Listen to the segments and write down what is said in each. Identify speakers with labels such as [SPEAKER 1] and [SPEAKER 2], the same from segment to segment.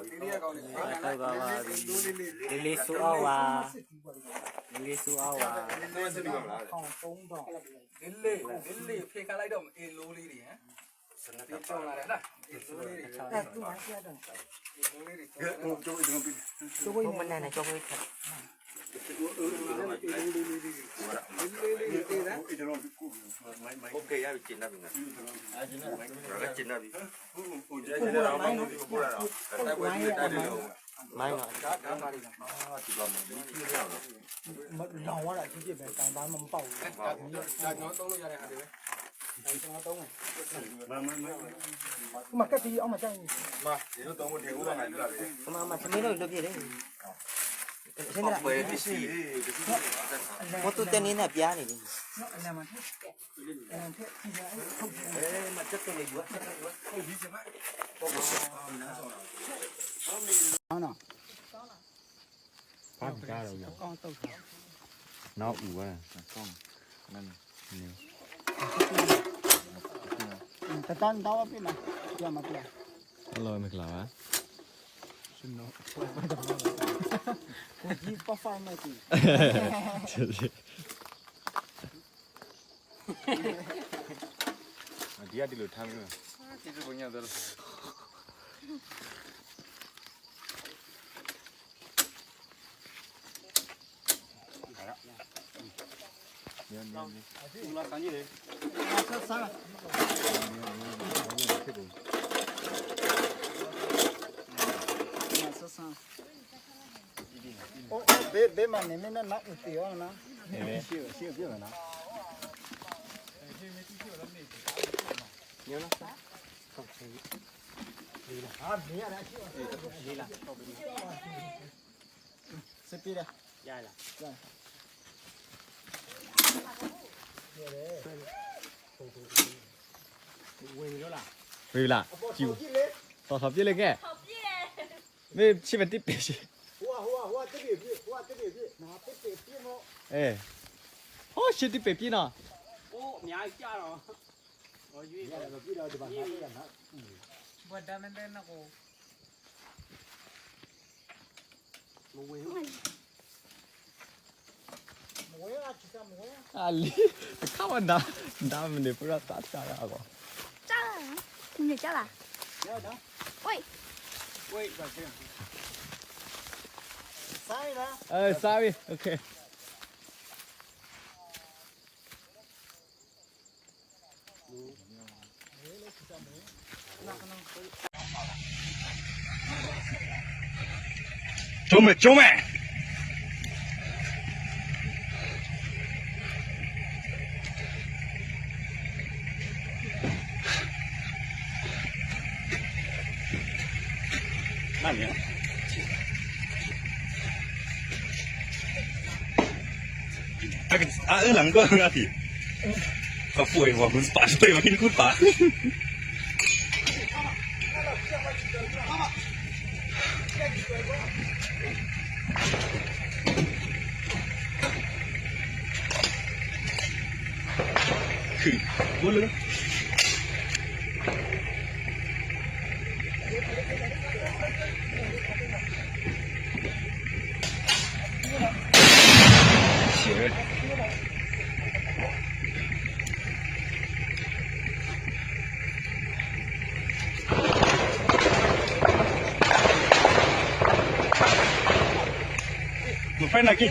[SPEAKER 1] ဟုတ်ပ
[SPEAKER 2] ါပါလေးလေးဆူအောင်ပါလေးလေးဆူအောင်ပါလေးလေးဆူပါမလားဟောင်းသုံ
[SPEAKER 3] းတော့
[SPEAKER 1] လေးလေးလေးလေးဖေခလိုက်တော့အေလိုးလေးတွေဟမ်စနတ်တောင်းလာတယ်လားအေလိုးလေးတွေအဲ့ဒါသူ့မှာပြတော့အေလိုးလေးတွေတော့ဒီလိုဒီလိုဒီ
[SPEAKER 4] လ
[SPEAKER 5] ိုမနက်နဲ့ကြောက်ဝေးခက်
[SPEAKER 1] okay yeah చిన్న బిన్న ఆ చిన్న రగ చిన్న బి ఓ జై
[SPEAKER 6] జై రామ మంది को पूरा रहा करता
[SPEAKER 3] कोई नहीं टाइम
[SPEAKER 6] नहीं होगा
[SPEAKER 5] नहीं ना का का मारी ना हां तू का मैं नहीं किया ना डाउन वाला जी जी मैं टाइम बार में पाऊ का
[SPEAKER 1] का नौ तो लो जा रहा है रे မကတ်ပြီးအောင်မဆိုင်ဘူး။မဒီတော့တော့ထေဦးကငါပြလာပြီ။
[SPEAKER 4] မ
[SPEAKER 5] မသမီးတို့လွတ်
[SPEAKER 4] ပြည့်တယ်။
[SPEAKER 5] ဆင်းရဲပစ
[SPEAKER 4] ္
[SPEAKER 5] စည်းဘတ်တူတနေနဲ
[SPEAKER 4] ့
[SPEAKER 5] ပြားနေတယ်နော်အလံမထက်အလံထက်ပြားဟုတ်တ
[SPEAKER 3] ယ်အဲမတက်တယ်ယူတာဟုတ်ပြီကျမပေါ့ပေါ့နားဆောင်တာဟုတ်နော်
[SPEAKER 6] ဘာကြားတော့ရအ
[SPEAKER 3] ောင်တော့
[SPEAKER 6] နောက်ဦးပါဆောင်းနန်းနေ
[SPEAKER 3] တတန်တော့ပြမပြမပြဟယ်
[SPEAKER 2] လိုမကလာပါ
[SPEAKER 3] Give pa pharmacy.
[SPEAKER 6] Dia di lutan lu. Itu punya dulu. Ya, ya, ya. Ulah kanji deh.
[SPEAKER 3] Sa sa. Ya,
[SPEAKER 6] ya, ya.
[SPEAKER 3] 哦别别买里面的拿不起忘了
[SPEAKER 2] 拿里面有了没
[SPEAKER 4] 有了没有了啊不
[SPEAKER 7] 要了就是这个不了
[SPEAKER 3] 这逼的压一下压
[SPEAKER 2] 喂了就到他逼了给 네, 치면 띠빼지. 예. 어, 씨 띠빼삐나.
[SPEAKER 8] 我明儿加了，我预计
[SPEAKER 7] Buadaman rin ako.
[SPEAKER 2] 啊，你看我拿拿们的不知道咋咋样了。
[SPEAKER 9] 짠!
[SPEAKER 10] 근데
[SPEAKER 9] 짜라.
[SPEAKER 10] 야, 나.
[SPEAKER 9] 오이. Wait right here.
[SPEAKER 3] Sorry, huh?
[SPEAKER 2] Uh, sorry. Okay.
[SPEAKER 11] Chôm mẹ, chôm mẹ. 안 걸어가 지. 갑부에 와, 무슨 빠져 요, 일꾼 빠. 그, 뭘 로? aquí.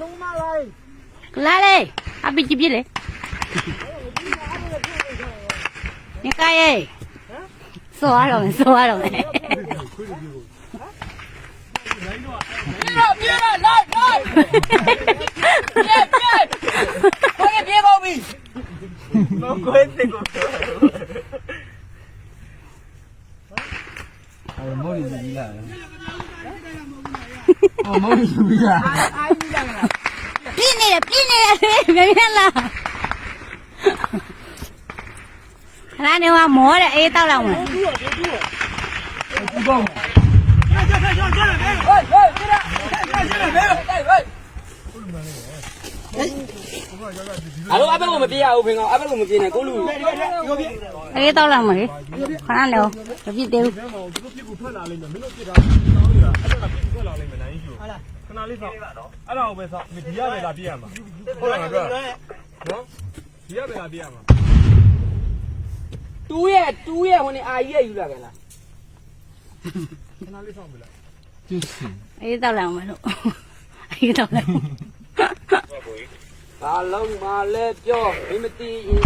[SPEAKER 3] လုံးမလိုက်
[SPEAKER 12] လာလေအပိကြည့်ပြလေနေကရဲစောရအောင်စောရအောင်ပြေ
[SPEAKER 8] တော့ပြ
[SPEAKER 12] ေတော့လိုက်လိုက်ပြေပြေဘာ
[SPEAKER 8] ကပြေကုန်ပြီလော
[SPEAKER 4] ကိုယ်တင်ကုန်အ
[SPEAKER 2] ဲ့မော်ရီကြီးလာတယ်
[SPEAKER 12] အော်မော်ရီကြီးလာ ပြင်းနေတယ်မြန်မြန်လာခဏနေကမောတဲ့အေးတောက်လောက်မယ်ဟေးဟေးပြေတော့ပြေတော့
[SPEAKER 8] ပြေတော့ဟေးဟေးအားလုံးအဘက်ကိုမပြေးရဘူးခင်ဗျာအဘက်ကိုမပြေးနဲ့ကိုလူ
[SPEAKER 12] အေးတောက်လောက်မယ်ခဏနေမပြည့်သေးဘူး
[SPEAKER 13] ခဏလေးစောင့်အဲ့ဒါကိုပဲစောင့်ဒီရပဲလာပြည့်ရမှာဟုတ်လားငါပြောနော်ဒီရပဲလာပြည့်ရမှာ
[SPEAKER 8] တူးရဲ့တူးရဲ့ဟိုနေအာကြီးရဲ့ယူလာခဲ့လားခ
[SPEAKER 13] ဏလေးစောင့်ပြီလား
[SPEAKER 12] အေးတော့လာမလို့အေးတော့လာ
[SPEAKER 8] ဘာလုံးမလဲပြောမင်းမသိရင်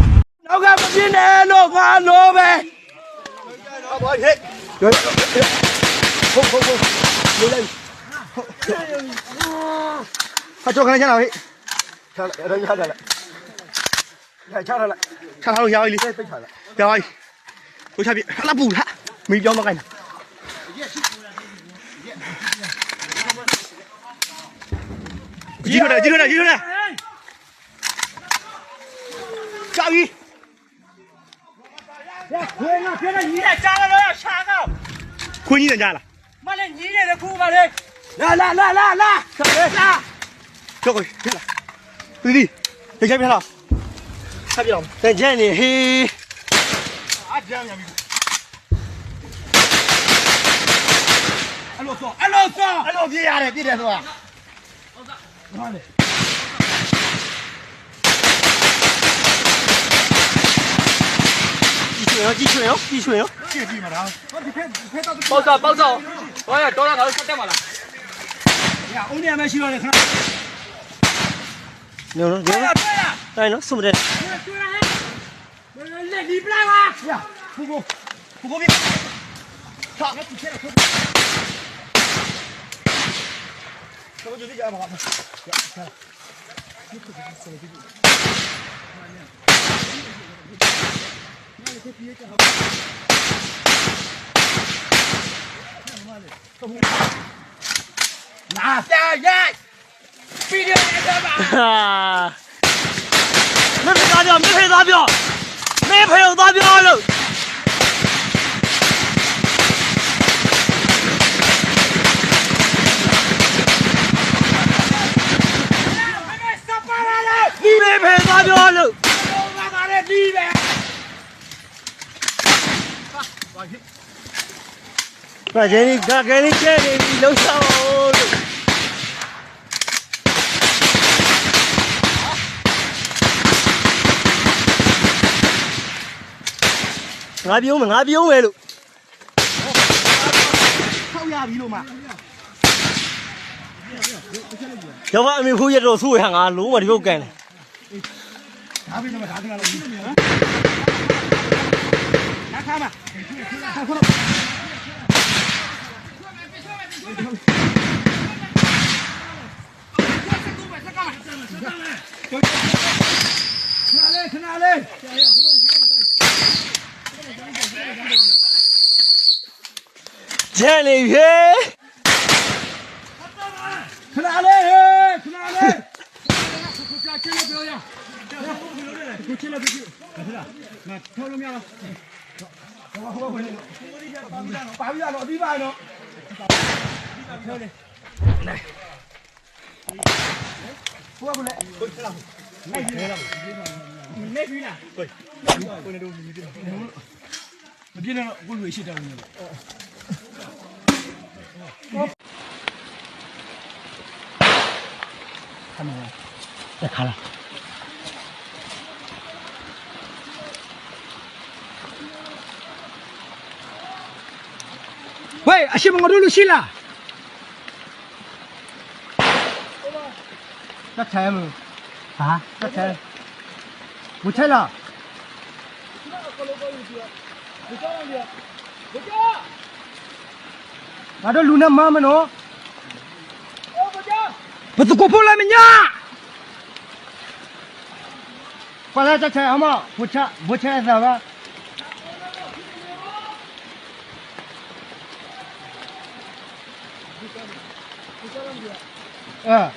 [SPEAKER 8] နောက်ကမပြင်းနဲ့လို့ဘာလို့ပဲဟုတ်ပါရဲ့
[SPEAKER 4] ဟုတ်ဟုတ်ဟုတ်လေးလိုက် ဟာကြောက်ခဏချလာဟဲ့ချလာရရချလာရချလာချလာလို့ရပါလိမ့်ပိတ်ချလာရပါလိမ့်ကိုချပြဟာလာပူလားမီးပြောင်းမကိုင်းလားကြီးထွန်းတယ်ကြီးထွန်းတယ်ကြီးထွန်းတယ်ကြာပြီရခွေ
[SPEAKER 7] းငါပြနေကြီးရကြာလာတော့ရှာကော
[SPEAKER 4] ခွင်းကြီးတန်ကြလားမလေးကြီးရတဲ့ခုပါလေ လာလာလာလာလာလာ 交过去，下来，弟弟，在下边了，下边了，再见你嘿。အဲ့လိုဆောအဲ့လိုဆော အဲ့လိုပြေးရတယ်ပြေးတယ်ဆိုတာ继续哟，继续哟，继续哟。 ပေါက်စား
[SPEAKER 8] ပေါက်စားဟောရတော်လာငါတို့ဆက်တက်ပါလား 我们两个学校里
[SPEAKER 4] 有人有哎能是不是？来你不来
[SPEAKER 8] 吗？呀不工不公平上来几天了这不就这家伙吗这个是四个季度你这么拿下
[SPEAKER 4] 来必须得吧哈，没赔达标，没赔达标，没赔有达标了。你没赔达标了。我把那地呗 ။ဒါကလေးဒါကလေးကျဲနေပြီလှုပ်ဆောင်လို့ငါပြုံးမယ်ငါပြုံးမယ်လို့ထောက်ရပြီလို့မကျော်ကအမေဖူးရတော့ဆူရငါလုံးဝဒီဘုတ်ကန်တယ်ဒါပြီးတော့ဒါတင်လာလို့နော်ခါမခါခါ ကျန်နေပြီခဏလေးခဏလေးကိုကြာချင်လို့ပြောရကိုချင်လို့ပြောခဏငါထောလို့မရတော့ဟောဟောဘယ်လိုပါပြရတော့အပြီးပါတော့ထောလေနိုင်ဟိုကလည်းကိုချလာနိုင်ပြီလားနိုင်ပြီလားကိုကိုနေတော့ မြည်တယ်မပြင်းတော့ကိုလူရှိတယ်ဝင်လို့ 喂，阿西蒙我都录戏了。 nó chè mà hả? Nó chè một chè là à đó luna mà mà nó. Bắt được cô cốp lại mình nhá! Qua đây cho chè không ạ. Một chè một chè giờ đó. Yeah.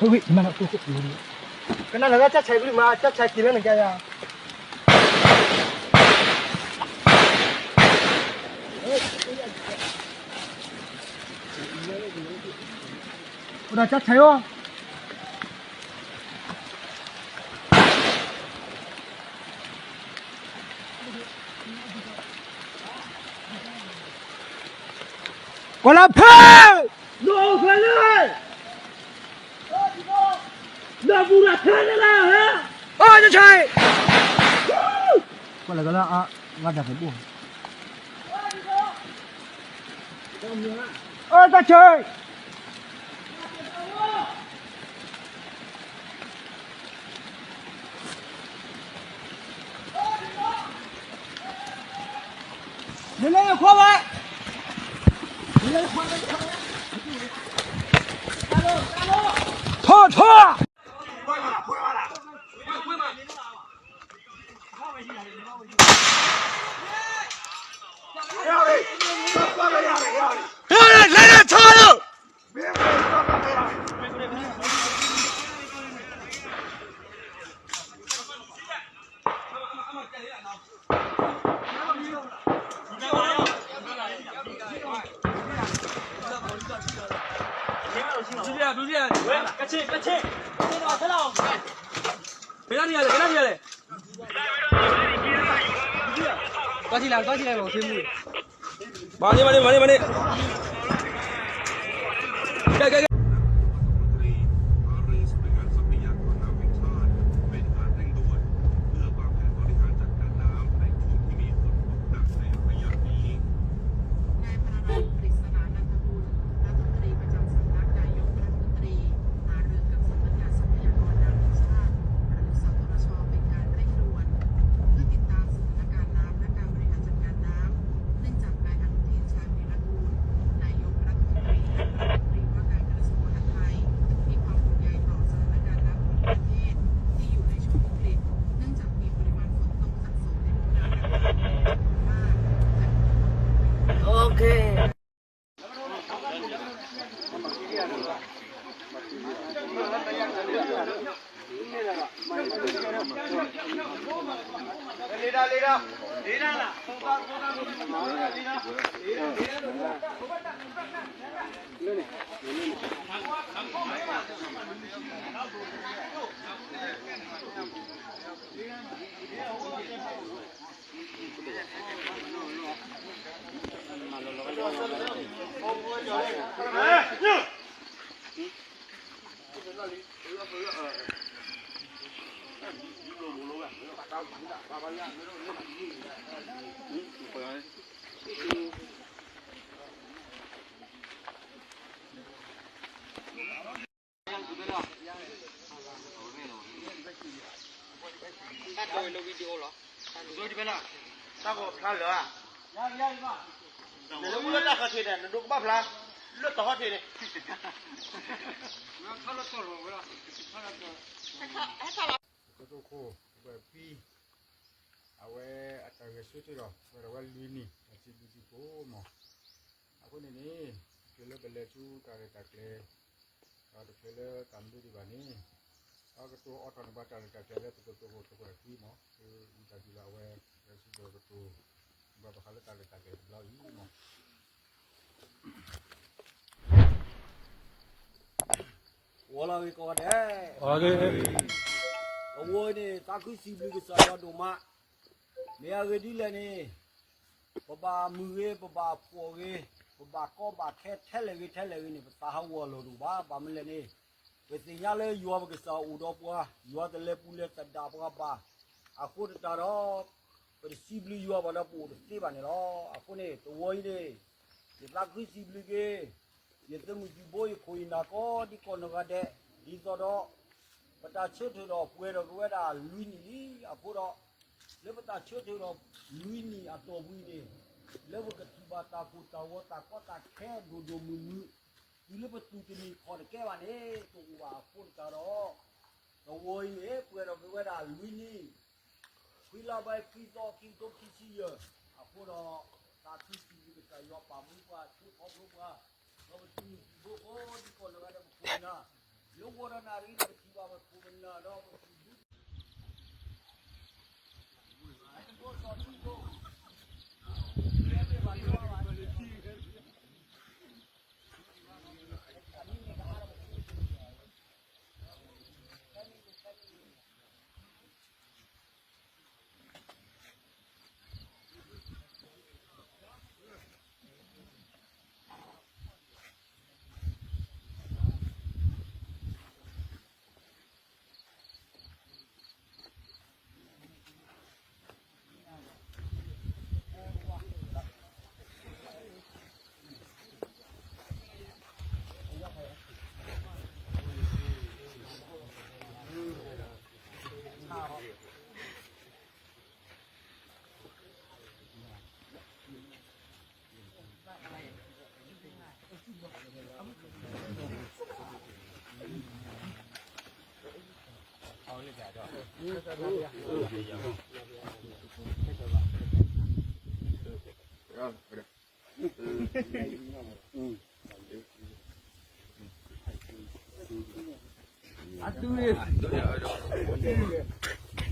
[SPEAKER 4] 喂喂，你慢 quý vị, 才那个摘菜的嘛，摘菜 cung cấp 摘菜哟！过来拍老快了了，不了，开的了，啊，二着，过来个了啊，我这还，二着拆。你那个快呗，你那快花呗，大，撤撤。बाजी लाल बाजी
[SPEAKER 8] लाल बाजी बाजी बाजी बाजी
[SPEAKER 14] တာကိုဖလားလောရရရရပါလူလူတာခသေးတယ်လူကဘာဖလားလွတ်တော့သေးတယ်
[SPEAKER 15] ကိုကိုဘယ်ပီအဝဲအတရဆွတ်တော့ဘယ်ဝဲလူနီအစီပစီကိုမအခုနေနေကျလဘလေချူတာရတာကလေတော့ကျလတမ်ဒူဒီဘာနီ Augusto auto ni bata ni kakele tuko tuko tuko ya kimo ni kakila we resido tuko baba kale kale kale blau imo
[SPEAKER 7] wala we ko de age owo ni taku si blu ki sa do ma me ya ge di le ni baba mu ge baba po ge baba ko ba khe thele ge thele ge ni ta ha wo lo du ba ba me le ni ဝစီညာလေယောဘကစာဦးတော့ပွားယောတလေပူလေတဒါပွားပါအခုတတော် possible ယောဘလာပူတေးပါနေတော့အခုနေတဝိုင်းလေဒီပလကစီဘလကေယတမှုဒီဘိုးကိုင်နာကောဒီကောနကတဲ့ဒီတော့ပတာချွတ်တော်ပွဲတော်ကွဲတာလူနီအခုတော့လေပတာချွတ်တော်လူနီအတော်ဘူးနေလေဘကတိပါတာကိုတော်တာကောတာခဲဒိုဒိုမူမူ ಇಲ್ಲಿ ಬತ್ತು ತಿನಿ ಕೊಡ ಕೇವಾನೆ ತುವಾ ಪುನ್ ಕರೋ ರವೋಯ್ ಏ ಪುರ ಬುಗಡ ಲುನಿ ಕುಲ ಬೈ ಕಿ ತೋ ಕಿ ತೋ ಕಿ ಸಿ ಯ ಅಪುರ ತಾ ತಿ ಸಿ ಗಿ ಬಕ ಯೋ ಪಾ ಮು ಪಾ ತು ಕೋ ಬು ಪಾ ರವ ತಿ ಬು ಕೋ ದಿ ಕೋ ಲಗಡ ಬು ಕುನಾ ಯೋ ಗೋರ ನಾ ರಿ ದಿ ತಿ ಬಾ ಬು ಕುನಾ ರವ ಬು ಬು ಬು ಬು ಬು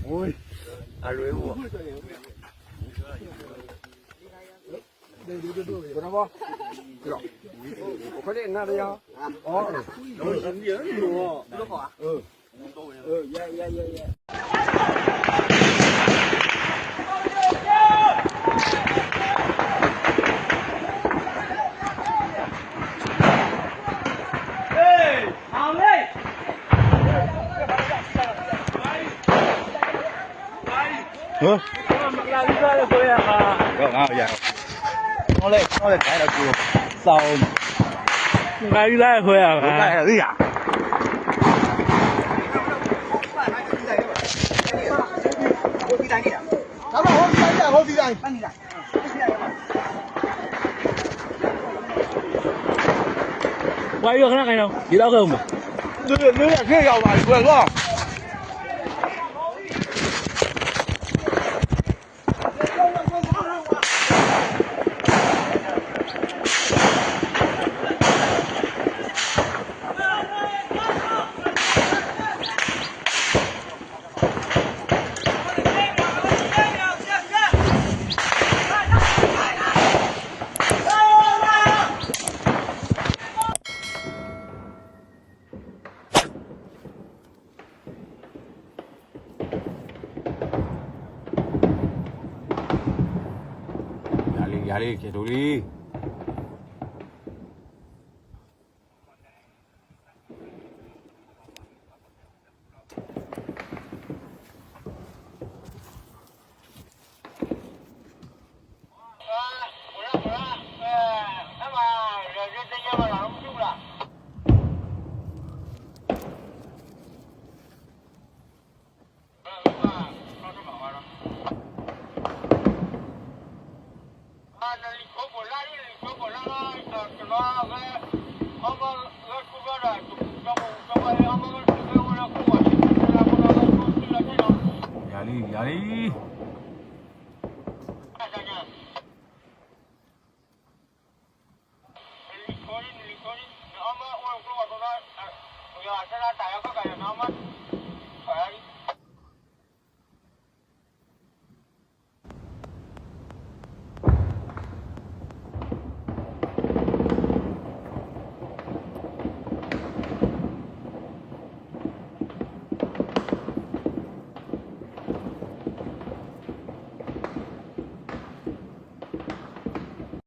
[SPEAKER 7] Ôi, à lưới mua. Của nó bò. Rồi.
[SPEAKER 8] Có điện nào đây không? Có. Nó nhớ nó. Nó có à? Ừ. Ừ, yeah, yeah, yeah, yeah. Hả?
[SPEAKER 11] Không, không, dạ. Con lên, con lên cái đầu cua. Sau.
[SPEAKER 16] Cái ra thôi à? Cái ra à?
[SPEAKER 11] đi à? ပြီပတ်နေလား
[SPEAKER 16] ဝိုင်းရခဏခိုင်းတော့ဒီတော့ခဲ့ဦးမယ်လူလူရခေရောက်ပါဘူးကွာ ရလေးကေတို့လေး
[SPEAKER 11] はい。